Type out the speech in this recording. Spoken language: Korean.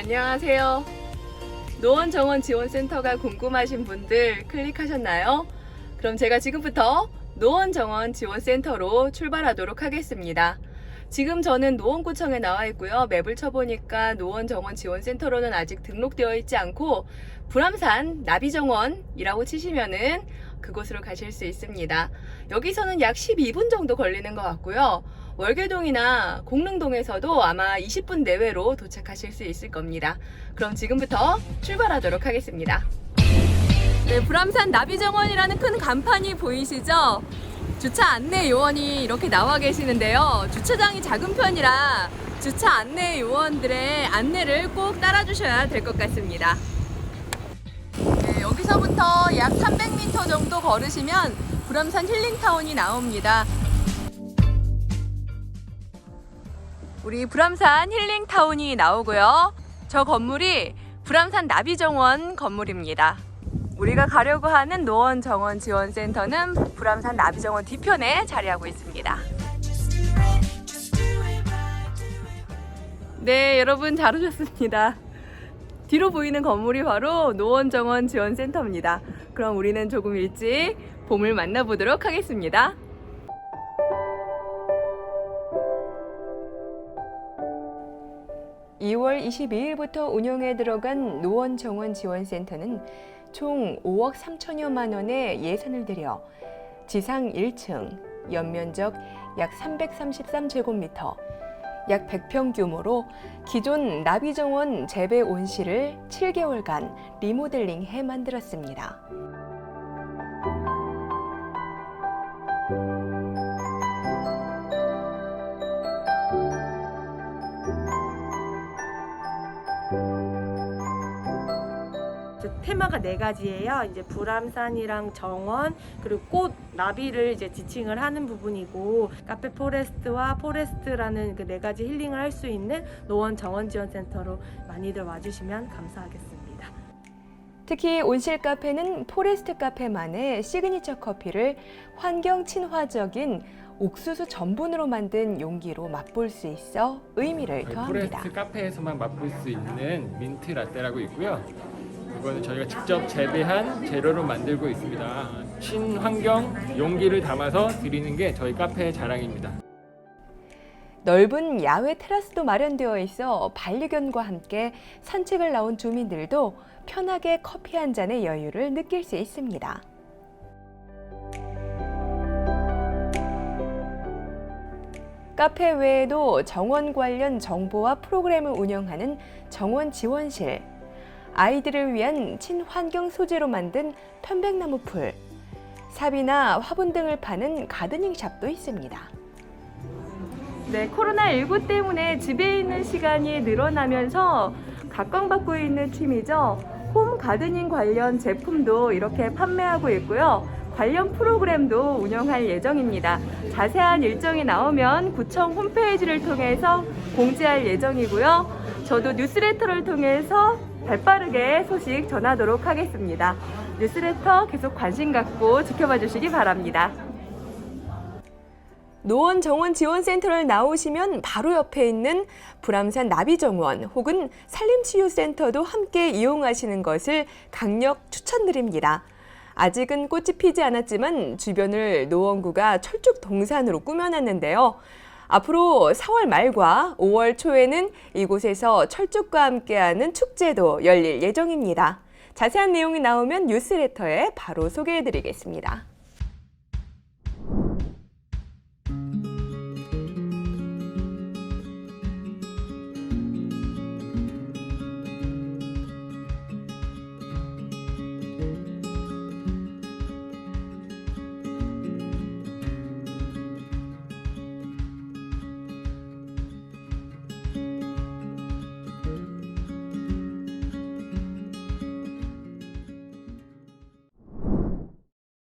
네, 안녕하세요. 노원 정원 지원센터가 궁금하신 분들 클릭하셨나요? 그럼 제가 지금부터 노원 정원 지원센터로 출발하도록 하겠습니다. 지금 저는 노원구청에 나와 있고요. 맵을 쳐보니까 노원 정원 지원센터로는 아직 등록되어 있지 않고 불암산 나비정원이라고 치시면은 그곳으로 가실 수 있습니다. 여기서는 약 12분 정도 걸리는 것 같고요. 월계동이나 공릉동에서도 아마 20분 내외로 도착하실 수 있을 겁니다. 그럼 지금부터 출발하도록 하겠습니다. 네, 불암산 나비정원이라는 큰 간판이 보이시죠? 주차 안내 요원이 이렇게 나와 계시는데요. 주차장이 작은 편이라 주차 안내 요원들의 안내를 꼭 따라주셔야 될 것 같습니다. 네, 여기서부터 약 300m 정도 걸으시면 불암산 힐링타운이 나옵니다. 우리 불암산 힐링타운이 나오고요. 저 건물이 불암산 나비정원 건물입니다. 우리가 가려고 하는 노원 정원 지원 센터는 불암산 나비정원 뒤편에 자리하고 있습니다. 네, 여러분 잘 오셨습니다. 뒤로 보이는 건물이 바로 노원 정원 지원 센터입니다. 그럼 우리는 조금 일찍 봄을 만나보도록 하겠습니다. (2월 22일부터) 운영에 들어간 노원 정원 지원센터는 총 5억 3천여만 원의 예산을 들여 지상 1층, 연면적 약 333제곱미터, 약 100평 규모로 기존 나비정원 재배 온실을 7개월간 리모델링해 만들었습니다. 테마가 네 가지예요. 이제 불암산이랑 정원 그리고 꽃 나비를 이제 지칭을 하는 부분이고 카페 포레스트와 포레스트라는 그 네 가지 힐링을 할 수 있는 노원 정원 지원 센터로 많이들 와주시면 감사하겠습니다. 특히 온실 카페는 포레스트 카페만의 시그니처 커피를 환경 친화적인 옥수수 전분으로 만든 용기로 맛볼 수 있어 의미를 저희 더합니다. 포레스트 카페에서만 맛볼 수 있는 민트 라떼라고 있고요. 이거는 저희가 직접 재배한 재료로 만들고 있습니다. 친환경 용기를 담아서 드리는 게 저희 카페의 자랑입니다. 넓은 야외 테라스도 마련되어 있어 반려견과 함께 산책을 나온 주민들도 편하게 커피 한 잔의 여유를 느낄 수 있습니다. 카페 외에도 정원 관련 정보와 프로그램을 운영하는 정원 지원실, 아이들을 위한 친환경 소재로 만든 편백나무 풀, 삽이나 화분 등을 파는 가드닝 샵도 있습니다. 네, 코로나19 때문에 집에 있는 시간이 늘어나면서 각광받고 있는 팀이죠. 홈 가드닝 관련 제품도 이렇게 판매하고 있고요. 관련 프로그램도 운영할 예정입니다. 자세한 일정이 나오면 구청 홈페이지를 통해서 공지할 예정이고요. 저도 뉴스레터를 통해서 발빠르게 소식 전하도록 하겠습니다. 뉴스레터 계속 관심 갖고 지켜봐 주시기 바랍니다. 노원 정원 지원센터를 나오시면 바로 옆에 있는 불암산 나비정원 혹은 산림치유센터도 함께 이용하시는 것을 강력 추천드립니다. 아직은 꽃이 피지 않았지만 주변을 노원구가 철쭉 동산으로 꾸며놨는데요. 앞으로 4월 말과 5월 초에는 이곳에서 철쭉과 함께하는 축제도 열릴 예정입니다. 자세한 내용이 나오면 뉴스레터에 바로 소개해드리겠습니다.